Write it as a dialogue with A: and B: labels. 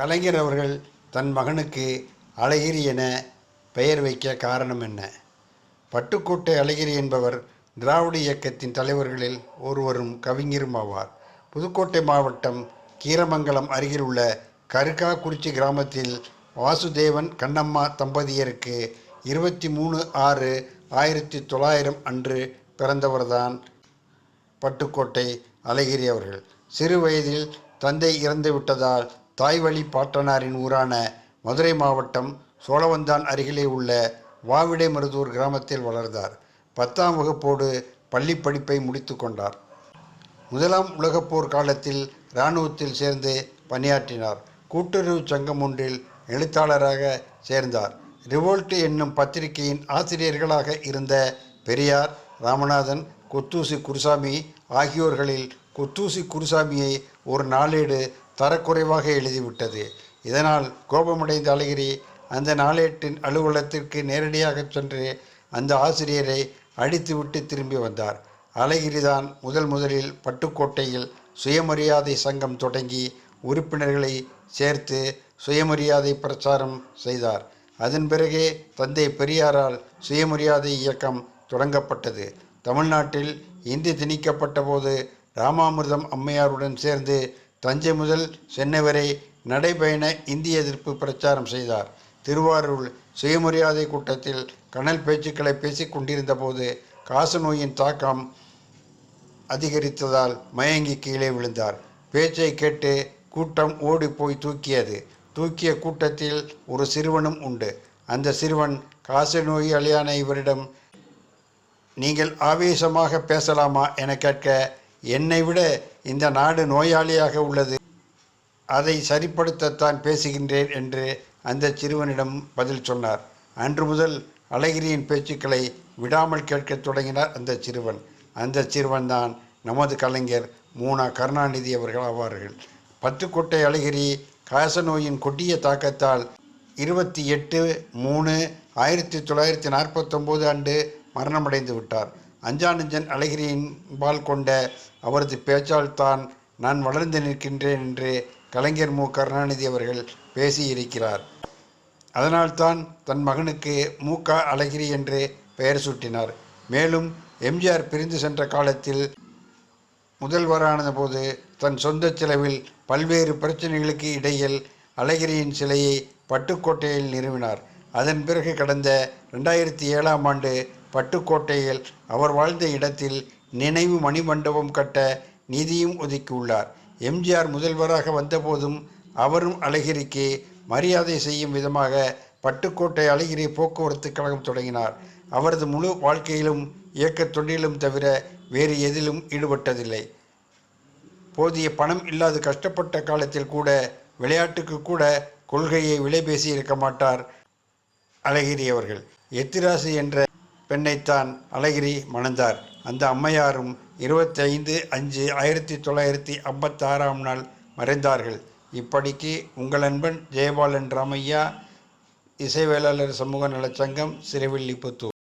A: கலைஞர் அவர்கள் தன் மகனுக்கு அழகிரி என பெயர் வைக்க காரணம் என்ன? பட்டுக்கோட்டை அழகிரி என்பவர் திராவிட இயக்கத்தின் தலைவர்களில் ஒருவரும் கவிஞரும் ஆவார். புதுக்கோட்டை மாவட்டம் கீரமங்கலம் அருகில் உள்ள கருக்காக்குறிச்சி கிராமத்தில் வாசுதேவன் கண்ணம்மா தம்பதியருக்கு இருபத்தி மூணு ஆறு ஆயிரத்தி தொள்ளாயிரம் அன்று பிறந்தவர்தான் பட்டுக்கோட்டை அழகிரி அவர்கள். சிறு வயதில் தந்தை இறந்து விட்டதால் தாய்வழி பாட்டனாரின் ஊரான மதுரை மாவட்டம் சோழவந்தான் அருகிலே உள்ள வாவிடைமருதூர் கிராமத்தில் வளர்ந்தார். பத்தாம் வகுப்போடு பள்ளி படிப்பை முடித்து கொண்டார். முதலாம் உலகப்போர் காலத்தில் இராணுவத்தில் சேர்ந்து பணியாற்றினார். கூட்டுறவு சங்கம் ஒன்றில் எழுத்தாளராக சேர்ந்தார். ரிவோல்ட் என்னும் பத்திரிகையின் ஆசிரியர்களாக இருந்த பெரியார் ராமநாதன் குத்தூசி குருசாமி ஆகியோர்களில் குத்தூசி குருசாமியை ஒரு நாளேடு தரக்குறைவாக எழுதிவிட்டது. இதனால் கோபமடைந்த அழகிரி அந்த நாளேட்டின் அலுவலகத்திற்கு நேரடியாக சென்று அந்த ஆசிரியரை அடித்துவிட்டு திரும்பி வந்தார். அழகிரிதான் முதல் முதலில் பட்டுக்கோட்டையில் சுயமரியாதை சங்கம் தொடங்கி உறுப்பினர்களை சேர்த்து சுயமரியாதை பிரச்சாரம் செய்தார். அதன் பிறகே தந்தை பெரியாரால் சுயமரியாதை இயக்கம் தொடங்கப்பட்டது. தமிழ்நாட்டில் இந்தி திணிக்கப்பட்ட போது ராமாமிர்தம் அம்மையாருடன் சேர்ந்து தஞ்சை முதல் சென்னை வரை நடைபயண இந்திய எதிர்ப்பு பிரச்சாரம் செய்தார். திருவாரூர் சுயமரியாதை கூட்டத்தில் கனல் பேச்சுக்களை பேசிக் கொண்டிருந்த போது காசநோயின் தாக்கம் அதிகரித்ததால் மயங்கி கீழே விழுந்தார். பேச்சை கேட்டு கூட்டம் ஓடி போய் தூக்கியது. தூக்கிய கூட்டத்தில் ஒரு சிறுவனும் உண்டு. அந்த சிறுவன் காசநோயாளியான இவரிடம் நீங்கள் ஆவேசமாக பேசலாமா? என கேட்க என்னை விட இந்த நாடு நோயாளியாக உள்ளது. அதை சரிப்படுத்தத்தான் பேசுகின்றேன் என்று அந்த சிறுவனிடம் பதில் சொன்னார். அன்று முதல் அழகிரியின் பேச்சுக்களை விடாமல் கேட்கத் தொடங்கினார் அந்த சிறுவன். அந்த சிறுவன்தான் நமது கலைஞர் மூனா கருணாநிதி அவர்கள் ஆவார்கள். பத்துக்கோட்டை அழகிரி காசநோயின் கொடிய தாக்கத்தால் இருபத்தி எட்டு மூணு ஆயிரத்தி தொள்ளாயிரத்தி நாற்பத்தொம்போது ஆண்டு மரணமடைந்து விட்டார். அஞ்சானஞ்சன் அழகிரியின் பால் கொண்ட அவரது பேச்சால் தான் நான் வளர்ந்து நிற்கின்றேன் என்று கலைஞர் மு. கருணாநிதி அவர்கள் பேசியிருக்கிறார். அதனால்தான் தன் மகனுக்கு மு. க. அழகிரி என்று பெயர் சூட்டினார். மேலும் எம்ஜிஆர் பிரிந்து சென்ற காலத்தில் முதல்வரான போது தன் சொந்த செலவில் பல்வேறு பிரச்சனைகளுக்கு இடையில் அழகிரியின் சிலையை பட்டுக்கோட்டையில் நிறுவினார். அதன் பிறகு கடந்த ரெண்டாயிரத்தி ஏழாம் ஆண்டு பட்டுக்கோட்டையில் அவர் வாழ்ந்த இடத்தில் நினைவு மணிமண்டபம் கட்ட நிதியும் ஒதுக்கியுள்ளார். எம்ஜிஆர் முதல்வராக வந்தபோதும் அவரும் அழகிரிக்கு மரியாதை செய்யும் விதமாக பட்டுக்கோட்டை அழகிரி போக்குவரத்து கழகம் தொடங்கினார். அவரது முழு வாழ்க்கையிலும் இயக்கத் தொண்டிலும் தவிர வேறு எதிலும் ஈடுபட்டதில்லை. போதிய பணம் இல்லாது கஷ்டப்பட்ட காலத்தில் கூட விளையாட்டுக்கு கூட கொள்கையை விலை பேசி இருக்க மாட்டார் அழகிரி அவர்கள். எத்திராசு என்ற பெண்ணைத்தான் அழகிரி மணந்தார். அந்த அம்மையாரும் இருபத்தைந்து அஞ்சு ஆயிரத்தி தொள்ளாயிரத்தி ஐம்பத்தாறாம் நாள் மறைந்தார்கள். இப்படிக்கு உங்கள் அன்பன் ஜெயபாலன் ராமையா இசைவேளாளர் சமூக நலச்சங்கம் சிறைவில்லிபுத்தூர்.